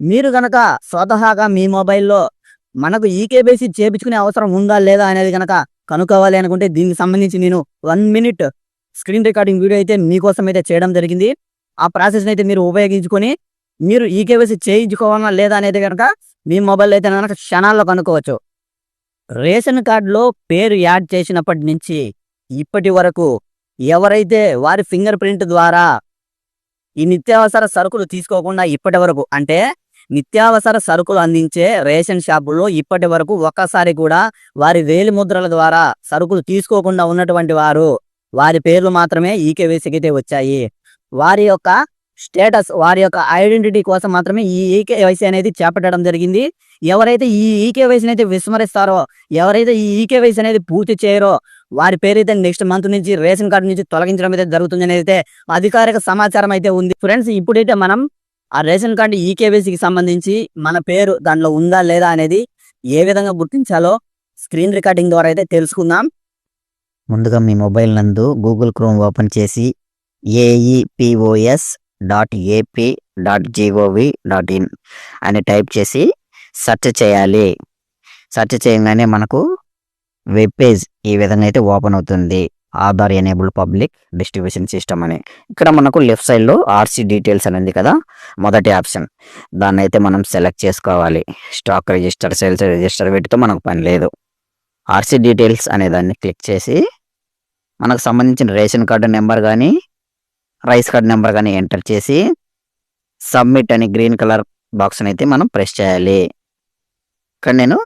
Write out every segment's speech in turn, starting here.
మీరు గనక స్వతహాగా మీ మొబైల్లో మనకు ఈకేబీసీ చేపించుకునే అవసరం ఉందా లేదా అనేది గనక కనుక్కోవాలి అనుకుంటే దీనికి సంబంధించి నేను one minute screen recording video అయితే మీకోసం అయితే చేయడం జరిగింది. ఆ ప్రాసెస్ని అయితే మీరు ఉపయోగించుకొని మీరు ఈ కేవైసీ చేయించుకోవాలా లేదా అనేది కనుక మీ మొబైల్ అయితే కనుక క్షణాల్లో కనుక్కోవచ్చు. రేషన్ కార్డులో పేరు యాడ్ చేసినప్పటి నుంచి ఇప్పటి వరకు ఎవరైతే వారి ఫింగర్ ప్రింట్ ద్వారా ఈ నిత్యావసర సరుకులు తీసుకోకుండా ఇప్పటి వరకు అంటే నిత్యావసర సరుకులు అందించే రేషన్ షాపుల్లో ఇప్పటి వరకు ఒక్కసారి కూడా వారి వేలి ముద్రల ద్వారా సరుకులు తీసుకోకుండా ఉన్నటువంటి వారు వారి పేర్లు మాత్రమే ఈకేవీసీకి అయితే వచ్చాయి. వారి యొక్క స్టేటస్ వారి యొక్క ఐడెంటిటీ కోసం మాత్రమే ఈ ఈకేవైసీ అనేది చేపట్టడం జరిగింది. ఎవరైతే ఈ ఈకేవైసీని అయితే విస్మరిస్తారో ఎవరైతే ఈ ఈకేవైసీ అనేది పూర్తి చేయరో వారి పేరైతే నెక్స్ట్ మంత్ నుంచి రేషన్ కార్డు నుంచి తొలగించడం అయితే జరుగుతుందని అయితే అధికారిక సమాచారం అయితే ఉంది. ఫ్రెండ్స్ ఇప్పుడైతే మనం ఆ రేషన్ కార్డు ఈకేవైసీకి సంబంధించి మన పేరు దాంట్లో ఉందా లేదా అనేది ఏ విధంగా గుర్తించాలో స్క్రీన్ రికార్డింగ్ ద్వారా అయితే తెలుసుకుందాం. ముందుగా మీ మొబైల్ నందు గూగుల్ క్రోమ్ ఓపెన్ చేసి AEPOS dot AP dot GOV dot in అని టైప్ చేసి సెర్చ్ చేయాలి. సెర్చ్ చేయగానే మనకు వెబ్ పేజ్ ఈ విధంగా అయితే ఓపెన్ అవుతుంది. Aadhaar enable public distribution system అని. ఇక్కడ మనకు లెఫ్ట్ సైడ్లో ఆర్సీ డీటెయిల్స్ అనేది కదా మొదటి ఆప్షన్ దాన్ని అయితే మనం సెలెక్ట్ చేసుకోవాలి. స్టాక్ రిజిస్టర్ సేల్స్ రిజిస్టర్ వీటితో మనకు పని లేదు. ఆర్సీ డీటెయిల్స్ అనే దాన్ని క్లిక్ చేసి మనకు సంబంధించిన రేషన్ కార్డు నెంబర్ కానీ రైస్ కార్డ్ నెంబర్ కానీ ఎంటర్ చేసి సబ్మిట్ అని గ్రీన్ కలర్ బాక్స్ని అయితే మనం ప్రెస్ చేయాలి. ఇక్కడ నేను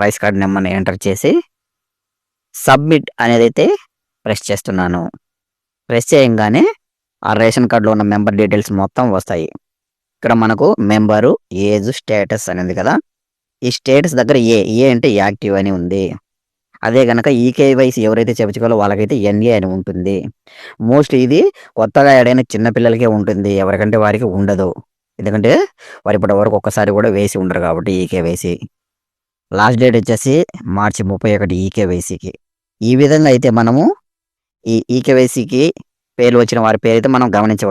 రైస్ కార్డ్ నెంబర్ని ఎంటర్ చేసి సబ్మిట్ అనేది అయితే ప్రెస్ చేస్తున్నాను. ప్రెస్ చేయంగానే ఆ రేషన్ కార్డులో ఉన్న మెంబర్ డీటెయిల్స్ మొత్తం వస్తాయి. ఇక్కడ మనకు మెంబరు ఏజ్ స్టేటస్ అనేది కదా. ఈ స్టేటస్ దగ్గర ఏ ఏ అంటే యాక్టివ్ అని ఉంది. అదే కనుక ఈకేవైసీ ఎవరైతే చేపించుకోవాలో వాళ్ళకైతే ఎన్ఏ అని ఉంటుంది. మోస్ట్ ఇది కొత్తగా ఏడైనా చిన్నపిల్లలకే ఉంటుంది. ఎవరికంటే వారికి ఉండదు. ఎందుకంటే వారి ఇప్పటి వరకు ఒక్కసారి కూడా వేసి ఉండరు కాబట్టి ఈకేవైసీ లాస్ట్ డేట్ వచ్చేసి మార్చి ముప్పై ఒకటి ఈకేవైసీకి ఈ విధంగా అయితే మనము ఈ ఈకేవైసీకి పేర్లు వచ్చిన వారి పేరు అయితే మనం గమనించవచ్చు.